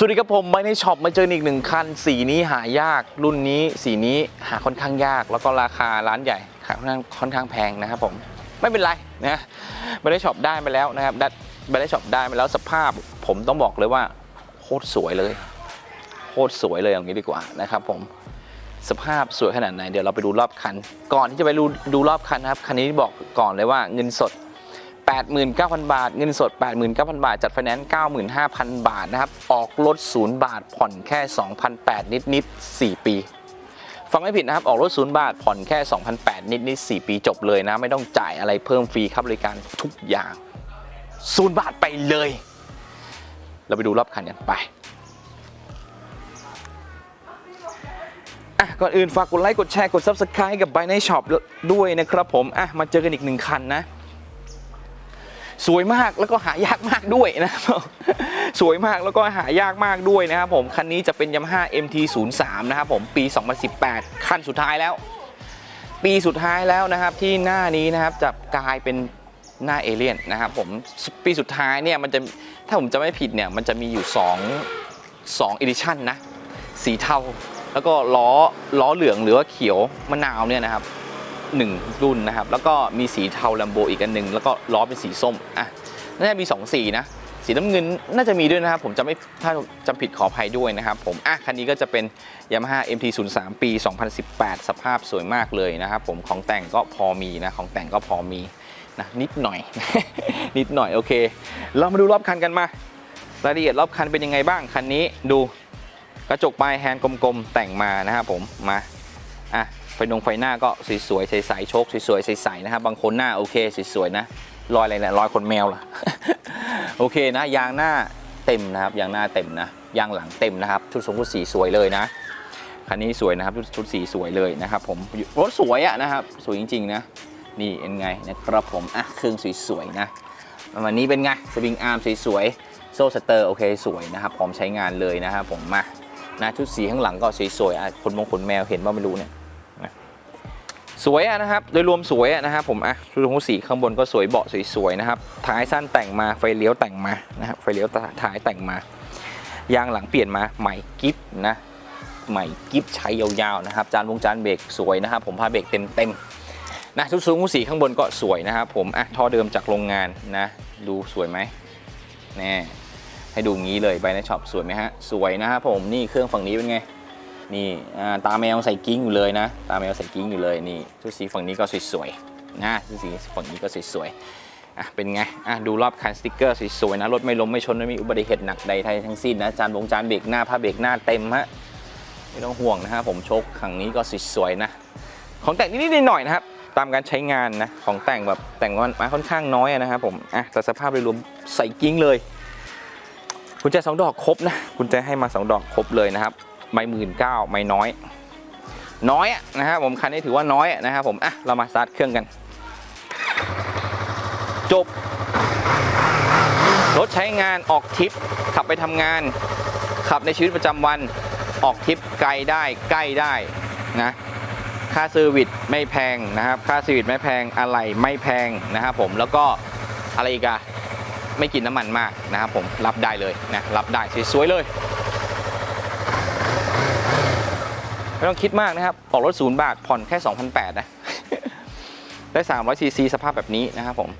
สวัสดีครับผมไปในช็อปมาเจออีกหนึ่งคัน สีนี้หายาก รุ่นนี้สีนี้หาค่อนข้างยาก แล้วก็ราคาร้านใหญ่ค่อนข้างค่อนข้างแพงนะครับผมไม่เป็นไรนะไม่ได้ช็อปได้ไปแล้วนะครับได้ไม่ได้ช็อปได้ไปแล้วสภาพผมต้องบอกเลยว่าโคตรสวยเลยโคตรสวยเลยอย่างนี้ดีกว่านะครับผมสภาพสวยขนาดไหนเดี๋ยวเราไปดูรอบคัน ก่อนที่จะไปดูดูรอบคันนะครับคันนี้บอกก่อนเลยว่าเงินสด 89,000 บาท เงินสด 89,000 บาท จัดไฟแนนซ์95,000 บาทนะครับ ออกรถ 0 บาท ผ่อนแค่ 2,800 นิดนิดๆ4ปี ฟังไม่ผิดนะครับ ออกรถ 0 บาท ผ่อนแค่ 2,800 นิดนิดๆ4ปีจบเลยนะ ไม่ต้องจ่ายอะไรเพิ่มฟรีครับบริการทุกอย่าง 0 บาทไปเลย เราไปดูรอบคันกันไปอะก่อนอื่นฝากกดไลค์ กดแชร์ กด Subscribe กับ b บ n น Shop ด้วยนะครับผม อะ มาเจอกันอีกหนึ่งคันนะ สวยมากแล้วก็หายากมากด้วยนะครับสวยมากแล้วก็หายากมากด้วยนะครับผมคันนี้จะเป็น Yamaha MT03 นะครับผมปี 2018 คันสุดท้ายแล้ว ปีสุดท้ายแล้วนะครับที่หน้านี้นะครับจะกลายเป็นหน้าเอเลี่ยนนะครับผมปีสุดท้ายเนี่ยมันจะถ้าผมจะไม่ผิดเนี่ยมันจะมีอยู่ 2 2 edition นะ สีเทา แล้วก็ล้อล้อเหลืองหรือว่าเขียวมะนาวเนี่ยนะครับ หนึ่งรุ่นนะครับ แล้วก็มีสีเทาลัมโบอีกอันหนึ่งแล้วก็ล้อเป็นสีส้มอะน่าจะมี 2 สีนะ สีน้ำเงินน่าจะมีด้วยนะครับ ผมจะไม่ถ้าจำผิดขออภัยด้วยนะครับผมอะคันนี้ก็จะเป็น Yamaha MT03 ปี 2018 สภาพสวยมากเลยนะครับผมของแต่งก็พอมีนะของแต่งก็พอมีนะนิดหน่อย นิดหน่อยโอเค เรามาดูรอบคันกันมารายละเอียดรอบคันเป็นยังไงบ้างคันนี้ดูกระจกปลายแฮนด์กลมๆแต่งมานะครับผมมา อะไฟนงไฟหน้าก็สวยๆใสๆโชคสวยๆใสๆนะครับบางคนหน้าโอเคสวยๆนะรอยอะไรเนี่ยรอยขนแมวล่ะโอเคนะยางหน้าเต็มนะครับยางหน้าเต็มนะยางหลังเต็มนะครับ ชุดทรงชุดสีสวยเลยนะคันนี้สวยนะครับชุดชุดสีสวยเลยนะครับ ผมรถสวยอะนะครับ สวยจริงๆนะนี่เป็นไงนะครับผมอะเครื่องสวยๆนะประมาณนี้เป็นไงสวิงอาร์มสวยๆโซ่สเตอร์โอเคสวยนะครับพร้อมใช้งานเลยนะครับผมมานะชุดสีข้างหลังก็สวยๆอะขนมงขนแมวเห็นว่าไม่รู้เนี่ย สวยอะนะครับ โดยรวมสวยอะนะครับผมอะชุดของสีข้างบนก็สวยเบาะสวยๆนะครับท้ายสั้นแต่งมาไฟเลี้ยวแต่งมานะครับไฟเลี้ยวท้ายแต่งมายางหลังเปลี่ยนมาใหม่กิฟนะใหม่กิฟใช้ยาวๆนะครับจานวงจานเบรกสวยนะครับ ผมผ้าเบรกเต็มๆนะชุดสูงสีข้างบนก็สวยนะครับผมอะท่อเดิมจากโรงงานนะ ดูสวยไหมแน่ให้ดูงี้เลยใบในช็อปสวยไหมฮะสวยนะครับผมนี่เครื่องฝั่งนี้เป็นไง นี่ตาแมวใส่กิ้งอยู่เลยนะ ตาแมวใส่กิ้งอยู่เลยนี่ชุดสีฝั่งนี้ก็สวยๆนะชุดสีฝั่งนี้ก็สวยๆอะเป็นไงอะดูรอบคันสติกเกอร์สวยๆนะรถไม่ล้มไม่ชนไม่มีอุบัติเหตุหนักใดทั้งสิ้นนะจานวงจานเบรกหน้าผ้าเบรกหน้าเต็มฮะไม่ต้องห่วงนะฮะผมโชคขังนี้ก็สวยๆนะ ของแต่งนิดๆหน่อยๆนะครับตามการใช้งานนะของแต่งแบบแต่งมาค่อนข้างน้อยนะครับผมอะแต่สภาพโดยรวมใส่กิ้งเลยกุญแจสองดอกครบนะกุญแจให้มาสองดอกครบเลยนะครับ ไม่หมื่นเก้าไม่น้อย น้อยนะครับผมคันนี้ถือว่าน้อยนะครับผมอะเรามาสตาร์ทเครื่องกัน จบ รถใช้งานออกทริป ขับไปทำงาน ขับในชีวิตประจำวันออกทริปไกลได้ใกล้ได้นะค่าเซอร์วิสไม่แพงนะครับ ค่าเซอร์วิสไม่แพงอะไรไม่แพงนะครับผมแล้วก็อะไรอีกอะไม่กินน้ำมันมากนะครับผมรับได้เลยนะรับได้สวยๆเลย ไม่ต้องคิดมากนะครับ ออกรถศูนย์บาทผ่อนแค่ 2,800นะ ได้300ซีซีสภาพแบบนี้นะครับผม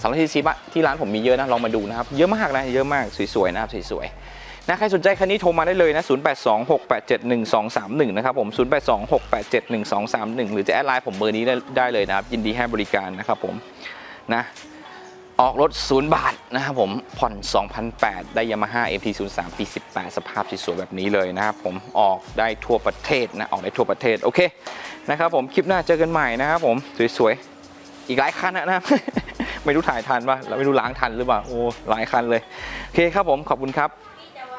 300ซีซีที่ร้านผมมีเยอะนะ ลองมาดูนะครับ เยอะมากนะ เยอะมาก สวยๆนะครับ สวยๆ นะ ใครสนใจคันนี้โทรมาได้เลยนะ 0826871231 นะครับผม 0826871231 หรือจะแอดไลน์ผมเบอร์นี้ได้ได้เลยนะครับ ยินดีให้บริการนะครับผม นะ ออกรถศูนย์บาทนะครับผม ผ่อน 2,008 ได้ Yamaha MT03 ปี 18 สภาพสวยๆแบบนี้เลยนะครับผม ออกได้ทั่วประเทศนะ ออกได้ทั่วประเทศ โอเคนะครับผม คลิปหน้าเจอกันใหม่นะครับผม สวยๆ อีกหลายคันนะครับ ไม่รู้ถ่ายทันป่ะเราไม่รู้ล้างทันหรือเปล่า โอ้ หลายคันเลย โอเคครับผม ขอบคุณครับ